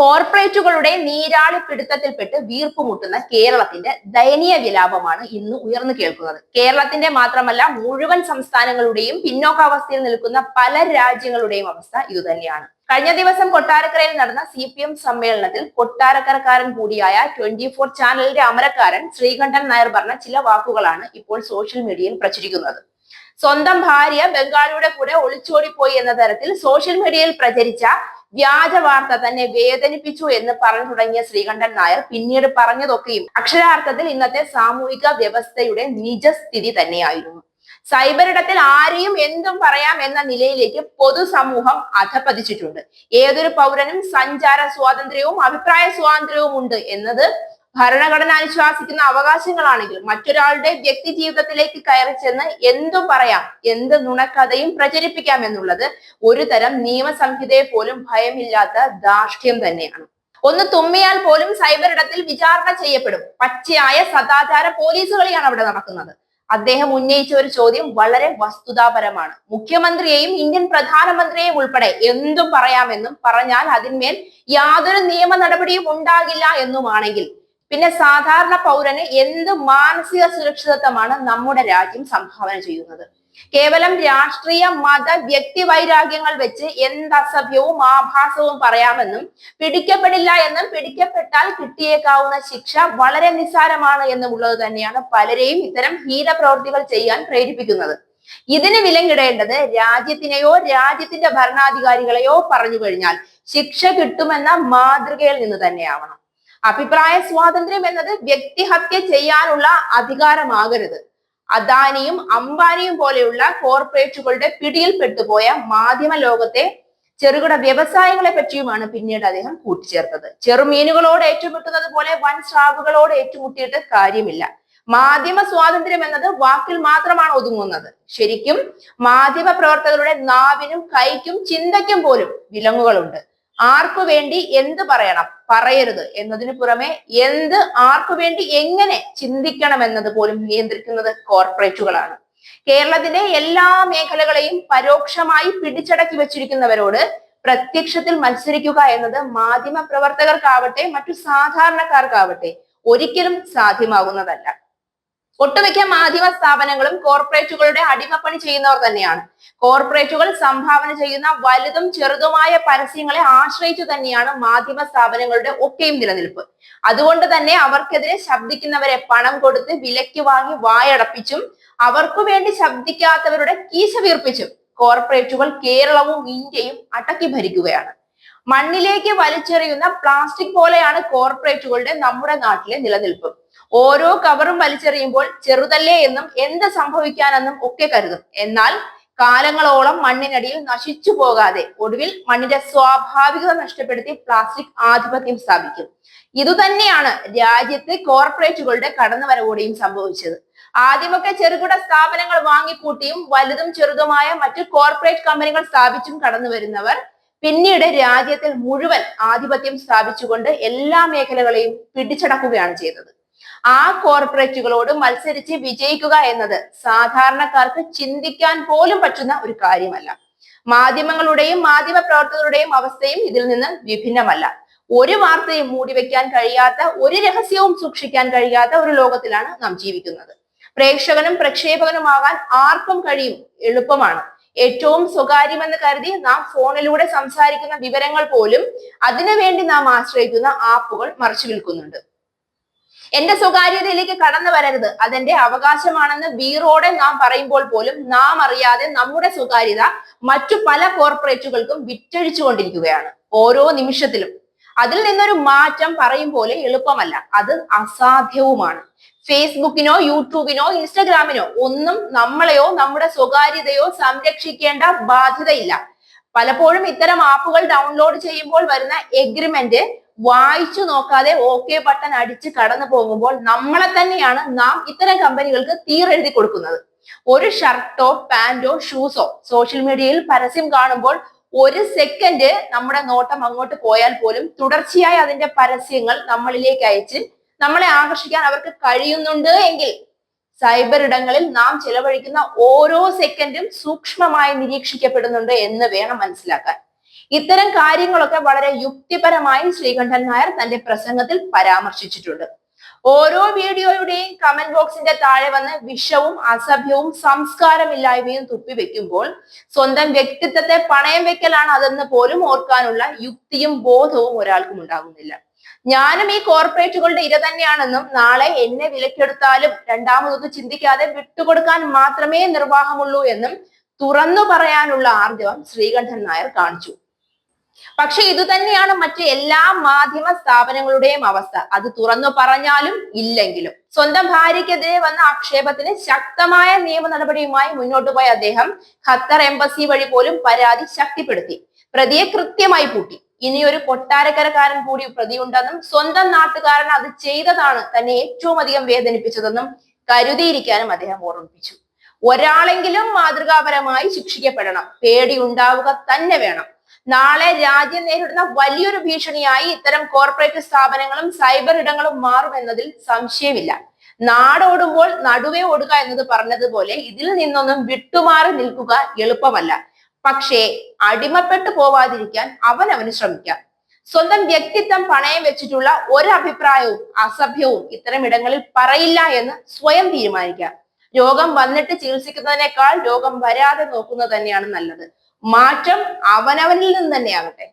കോർപ്പറേറ്റുകളുടെ നീരാളി പിടുത്തത്തിൽപ്പെട്ട് വീർപ്പുമുട്ടുന്ന കേരളത്തിന്റെ ദയനീയ വിലാപമാണ് ഇന്ന് ഉയർന്നു കേൾക്കുന്നത്. കേരളത്തിന്റെ മാത്രമല്ല മുഴുവൻ സംസ്ഥാനങ്ങളുടെയും പിന്നോക്കാവസ്ഥയിൽ നിൽക്കുന്ന പല രാജ്യങ്ങളുടെയും അവസ്ഥ ഇതുതന്നെയാണ്. കഴിഞ്ഞ ദിവസം കൊട്ടാരക്കരയിൽ നടന്ന സി പി എം സമ്മേളനത്തിൽ കൊട്ടാരക്കരക്കാരൻ കൂടിയായ ട്വന്റി ഫോർ ചാനലിന്റെ അമരക്കാരൻ ശ്രീകണ്ഠൻ നായർ പറഞ്ഞ ചില വാക്കുകളാണ് ഇപ്പോൾ സോഷ്യൽ മീഡിയയിൽ പ്രചരിക്കുന്നത്. സ്വന്തം ഭാര്യ ബംഗാളിയുടെ കൂടെ ഒളിച്ചോടിപ്പോയി എന്ന തരത്തിൽ സോഷ്യൽ മീഡിയയിൽ പ്രചരിച്ച വ്യാജ വാർത്ത തന്നെ വേദനിപ്പിച്ചു എന്ന് പറഞ്ഞു തുടങ്ങിയ ശ്രീകണ്ഠൻ നായർ പിന്നീട് പറഞ്ഞതൊക്കെയും അക്ഷരാർത്ഥത്തിൽ ഇന്നത്തെ സാമൂഹിക വ്യവസ്ഥയുടെ നിജസ്ഥിതി തന്നെയായിരുന്നു. സൈബറിടത്തിൽ ആരെയും എന്തും പറയാം എന്ന നിലയിലേക്ക് പൊതുസമൂഹം അധപതിച്ചിട്ടുണ്ട്. ഏതൊരു പൗരനും സഞ്ചാര സ്വാതന്ത്ര്യവും അഭിപ്രായ സ്വാതന്ത്ര്യവും ഉണ്ട് എന്നത് ഭരണഘടന അനുശാസിക്കുന്ന അവകാശങ്ങളാണെങ്കിൽ മറ്റൊരാളുടെ വ്യക്തി ജീവിതത്തിലേക്ക് കയറി ചെന്ന് എന്തു പറയാം എന്ത് നുണക്കഥയും പ്രചരിപ്പിക്കാം എന്നുള്ളത് ഒരു തരം നിയമസംഹിതയെ പോലും ഭയമില്ലാത്ത ധാർഷ്ട്യം തന്നെയാണ്. ഒന്ന് തുമ്മിയാൽ പോലും സൈബർ ഇടത്തിൽ വിചാരണ ചെയ്യപ്പെടും. പച്ചയായ സദാചാര പോലീസുകളെയാണ് അവിടെ നടക്കുന്നത്. അദ്ദേഹം ഉന്നയിച്ച ഒരു ചോദ്യം വളരെ വസ്തുതാപരമാണ്. മുഖ്യമന്ത്രിയെയും ഇന്ത്യൻ പ്രധാനമന്ത്രിയെയും ഉൾപ്പെടെ എന്തും പറയാമെന്നും പറഞ്ഞാൽ അതിന്മേൽ യാതൊരു നിയമ നടപടിയും ഉണ്ടാകില്ല എന്നുമാണെങ്കിൽ പിന്നെ സാധാരണ പൗരന് എന്ത് മാനസിക സുരക്ഷിതത്വമാണ് നമ്മുടെ രാജ്യം സംഭാവന ചെയ്യുന്നത്? കേവലം രാഷ്ട്രീയ മത വ്യക്തി വൈരാഗ്യങ്ങൾ വെച്ച് എന്ത് അസഭ്യവും ആഭാസവും പറയാമെന്നും പിടിക്കപ്പെടില്ല എന്നും പിടിക്കപ്പെട്ടാൽ കിട്ടിയേക്കാവുന്ന ശിക്ഷ വളരെ നിസ്സാരമാണ് എന്നുള്ളത് തന്നെയാണ് പലരെയും ഇത്തരം ഹീനപ്രവൃത്തികൾ ചെയ്യാൻ പ്രേരിപ്പിക്കുന്നത്. ഇതിന് വിലങ്ങിടേണ്ടത് രാജ്യത്തിനെയോ രാജ്യത്തിന്റെ ഭരണാധികാരികളെയോ പറഞ്ഞു കഴിഞ്ഞാൽ ശിക്ഷ കിട്ടുമെന്ന മാതൃകയിൽ നിന്ന് തന്നെയാവണം. അഭിപ്രായ സ്വാതന്ത്ര്യം എന്നത് വ്യക്തിഹത്യ ചെയ്യാനുള്ള അധികാരമാകരുത്. അദാനിയും അംബാനിയും പോലെയുള്ള കോർപ്പറേറ്റുകളുടെ പിടിയിൽപ്പെട്ടുപോയ മാധ്യമ ലോകത്തെ ചെറുകിട വ്യവസായങ്ങളെ പറ്റിയുമാണ് പിന്നീട് അദ്ദേഹം കൂട്ടിച്ചേർത്തത്. ചെറുമീനുകളോട് ഏറ്റുമുട്ടുന്നത് പോലെ വൻ സ്രാവുകളോട് ഏറ്റുമുട്ടിയിട്ട് കാര്യമില്ല. മാധ്യമ സ്വാതന്ത്ര്യം എന്നത് വാക്കിൽ മാത്രമാണ് ഒതുങ്ങുന്നത്. ശരിക്കും മാധ്യമ പ്രവർത്തകരുടെ നാവിനും കൈക്കും ചിന്തയ്ക്കും പോലും വിലങ്ങുകളുണ്ട്. ആർക്കു വേണ്ടി എന്ത് പറയണം? പറയരുത്. എന്നതിന് പുറമെ എന്ത് ആർക്കു വേണ്ടി എങ്ങനെ ചിന്തിക്കണം എന്നത് പോലും നിയന്ത്രിക്കുന്നത് കോർപ്പറേറ്റുകളാണ്. കേരളത്തിന്റെ എല്ലാ മേഖലകളെയും പരോക്ഷമായി പിടിച്ചടക്കി വെച്ചിരിക്കുന്നവരോട് പ്രത്യക്ഷത്തിൽ മത്സരിക്കുക എന്നത് മാധ്യമ പ്രവർത്തകർക്കാവട്ടെ മറ്റു സാധാരണക്കാർക്കാവട്ടെ ഒരിക്കലും സാധ്യമാകുന്നതല്ല. ഒട്ടുമിക്ക മാധ്യമ സ്ഥാപനങ്ങളും കോർപ്പറേറ്റുകളുടെ അടിമപ്പണി ചെയ്യുന്നവർ തന്നെയാണ്. കോർപ്പറേറ്റുകൾ സംഭാവന ചെയ്യുന്ന വലുതും ചെറുതുമായ പരസ്യങ്ങളെ ആശ്രയിച്ചു തന്നെയാണ് മാധ്യമ സ്ഥാപനങ്ങളുടെ ഒക്കെയും നിലനിൽപ്പ്. അതുകൊണ്ട് തന്നെ അവർക്കെതിരെ ശബ്ദിക്കുന്നവരെ പണം കൊടുത്ത് വിലയ്ക്ക് വാങ്ങി വായടപ്പിച്ചും അവർക്കു വേണ്ടി ശബ്ദിക്കാത്തവരുടെ കീശ വീർപ്പിച്ചും കോർപ്പറേറ്റുകൾ കേരളവും ഇന്ത്യയും അടക്കി ഭരിക്കുകയാണ്. മണ്ണിലേക്ക് വലിച്ചെറിയുന്ന പ്ലാസ്റ്റിക് പോലെയാണ് കോർപ്പറേറ്റുകളുടെ നമ്മുടെ നാട്ടിലെ നിലനിൽപ്പ്. ഓരോ കവറും വലിച്ചെറിയുമ്പോൾ ചെറുതല്ലേ എന്നും എന്ത് സംഭവിക്കാനെന്നും ഒക്കെ കരുതും. എന്നാൽ കാലങ്ങളോളം മണ്ണിനടിയിൽ നശിച്ചു പോകാതെ ഒടുവിൽ മണ്ണിന്റെ സ്വാഭാവികത നഷ്ടപ്പെടുത്തി പ്ലാസ്റ്റിക് ആധിപത്യം സ്ഥാപിക്കും. ഇതുതന്നെയാണ് രാജ്യത്തെ കോർപ്പറേറ്റുകളുടെ കടന്നുവരവോടെയും സംഭവിച്ചത്. ആദ്യമൊക്കെ ചെറുകിട സ്ഥാപനങ്ങൾ വാങ്ങിക്കൂട്ടിയും വലുതും ചെറുതുമായ മറ്റു കോർപ്പറേറ്റ് കമ്പനികൾ സ്ഥാപിച്ചും കടന്നു വരുന്നവർ പിന്നീട് രാജ്യത്തിൽ മുഴുവൻ ആധിപത്യം സ്ഥാപിച്ചുകൊണ്ട് എല്ലാ മേഖലകളെയും പിടിച്ചടക്കുകയാണ് ചെയ്തത്. ആ കോർപ്പറേറ്റുകളോട് മത്സരിച്ച് വിജയിക്കുക എന്നത് സാധാരണക്കാർക്ക് ചിന്തിക്കാൻ പോലും പറ്റുന്ന ഒരു കാര്യമല്ല. മാധ്യമങ്ങളുടെയും മാധ്യമ പ്രവർത്തകരുടെയും അവസ്ഥയും ഇതിൽ നിന്ന് വിഭിന്നമല്ല. ഒരു വാർത്തയും മൂടിവെക്കാൻ കഴിയാത്ത ഒരു രഹസ്യവും സൂക്ഷിക്കാൻ കഴിയാത്ത ഒരു ലോകത്തിലാണ് നാം ജീവിക്കുന്നത്. പ്രേക്ഷകനും പ്രക്ഷേപകനുമാകാൻ ആർക്കും കഴിയും എളുപ്പമാണ്. ഏറ്റവും സ്വകാര്യമെന്ന് കരുതി നാം ഫോണിലൂടെ സംസാരിക്കുന്ന വിവരങ്ങൾ പോലും അതിനുവേണ്ടി നാം ആശ്രയിക്കുന്ന ആപ്പുകൾ മറച്ചു വിൽക്കുന്നുണ്ട്. എന്റെ സ്വകാര്യതയിലേക്ക് കടന്നു വരരുത്. അതെന്റെ അവകാശമാണെന്ന് വീറോടെ നാം പറയുമ്പോൾ പോലും നാം അറിയാതെ നമ്മുടെ സ്വകാര്യത മറ്റു പല കോർപ്പറേറ്റുകൾക്കും വിറ്റഴിച്ചു കൊണ്ടിരിക്കുകയാണ് ഓരോ നിമിഷത്തിലും. അതിൽ നിന്നൊരു മാറ്റം പറയും പോലെ എളുപ്പമല്ല. അത് അസാധ്യവുമാണ്. ഫേസ്ബുക്കിനോ യൂട്യൂബിനോ ഇൻസ്റ്റഗ്രാമിനോ ഒന്നും നമ്മളെയോ നമ്മുടെ സ്വകാര്യതയോ സംരക്ഷിക്കേണ്ട ബാധ്യതയില്ല. പലപ്പോഴും ഇത്തരം ആപ്പുകൾ ഡൗൺലോഡ് ചെയ്യുമ്പോൾ വരുന്ന എഗ്രിമെന്റ് വായിച്ചു നോക്കാതെ ഓക്കെ ബട്ടൺ അടിച്ച് കടന്നു പോകുമ്പോൾ നമ്മളെ തന്നെയാണ് നാം ഇത്തരം കമ്പനികൾക്ക് തീരെഴുതി കൊടുക്കുന്നത്. ഒരു ഷർട്ടോ പാന്റോ ഷൂസോ സോഷ്യൽ മീഡിയയിൽ പരസ്യം കാണുമ്പോൾ ഒരു സെക്കൻഡ് നമ്മുടെ നോട്ടം അങ്ങോട്ട് പോയാൽ പോലും തുടർച്ചയായി അതിന്റെ പരസ്യങ്ങൾ നമ്മളിലേക്ക് അയച്ച് നമ്മളെ ആകർഷിക്കാൻ അവർക്ക് കഴിയുന്നുണ്ട് എങ്കിൽ സൈബർ ഇടങ്ങളിൽ നാം ചെലവഴിക്കുന്ന ഓരോ സെക്കൻഡും സൂക്ഷ്മമായി നിരീക്ഷിക്കപ്പെടുന്നുണ്ട് എന്ന് വേണം മനസ്സിലാക്കാൻ. ഇത്തരം കാര്യങ്ങളൊക്കെ വളരെ യുക്തിപരമായി ശ്രീകണ്ഠൻ നായർ തന്റെ പ്രസംഗത്തിൽ പരാമർശിച്ചിട്ടുണ്ട്. ഓരോ വീഡിയോയുടെയും കമന്റ് ബോക്സിന്റെ താഴെ വന്ന് വിഷവും അസഭ്യവും സംസ്കാരമില്ലായ്മയും തുപ്പി വെക്കുമ്പോൾ സ്വന്തം വ്യക്തിത്വത്തെ പണയം വെക്കലാണ് അതെന്ന് പോലും ഓർക്കാനുള്ള യുക്തിയും ബോധവും ഒരാൾക്കും ഉണ്ടാകുന്നില്ല. ഞാനും ഈ കോർപ്പറേറ്റുകളുടെ ഇര തന്നെയാണെന്നും നാളെ എന്നെ വിലക്കെടുത്താലും രണ്ടാമതൊന്നും ചിന്തിക്കാതെ വിട്ടുകൊടുക്കാൻ മാത്രമേ നിർവാഹമുള്ളൂ എന്നും തുറന്നു പറയാനുള്ള ആർജവം ശ്രീകണ്ഠൻ നായർ കാണിച്ചു. പക്ഷെ ഇത് തന്നെയാണ് മറ്റ് എല്ലാ മാധ്യമ സ്ഥാപനങ്ങളുടെയും അവസ്ഥ. അത് തുറന്നു പറഞ്ഞാലും ഇല്ലെങ്കിലും. സ്വന്തം ഭാര്യയ്ക്കെതിരെ വന്ന ആക്ഷേപത്തിന് ശക്തമായ നിയമ നടപടിയുമായി മുന്നോട്ട് പോയ അദ്ദേഹം ഖത്തർ എംബസി വഴി പോലും പരാതി ശക്തിപ്പെടുത്തി. പ്രതിയെ കൃത്യമായി പൂട്ടി. ഇനിയൊരു കൊട്ടാരക്കരക്കാരൻ കൂടി പ്രതിയുണ്ടെന്നും സ്വന്തം നാട്ടുകാരൻ അത് ചെയ്തതാണ് തന്നെ ഏറ്റവും അധികം വേദനിപ്പിച്ചതെന്നും കരുതിയിരിക്കാനും അദ്ദേഹം ഓർമ്മിപ്പിച്ചു. ഒരാളെങ്കിലും മാതൃകാപരമായി ശിക്ഷിക്കപ്പെടണം. പേടി ഉണ്ടാവുക തന്നെ വേണം. നാളെ രാജ്യം നേരിടുന്ന വലിയൊരു ഭീഷണിയായി ഇത്തരം കോർപ്പറേറ്റ് സ്ഥാപനങ്ങളും സൈബർ ഇടങ്ങളും മാറുമെന്നതിൽ സംശയമില്ല. നാടോടുമ്പോൾ നടുവേ ഓടുക എന്നത് പറഞ്ഞതുപോലെ ഇതിൽ നിന്നൊന്നും വിട്ടുമാറി നിൽക്കുക എളുപ്പമല്ല. പക്ഷേ അടിമപ്പെട്ടു പോവാതിരിക്കാൻ അവൻ അവന് ശ്രമിക്കാം. സ്വന്തം വ്യക്തിത്വം പണയം വെച്ചിട്ടുള്ള ഒരു അഭിപ്രായവും അസഭ്യവും ഇത്തരം ഇടങ്ങളിൽ പറയില്ല എന്ന് സ്വയം തീരുമാനിക്കാം. രോഗം വന്നിട്ട് ചികിത്സിക്കുന്നതിനേക്കാൾ രോഗം വരാതെ നോക്കുന്നത് തന്നെയാണ് നല്ലത്. മാറ്റം അവനവനിൽ നിന്ന് തന്നെയാകട്ടെ.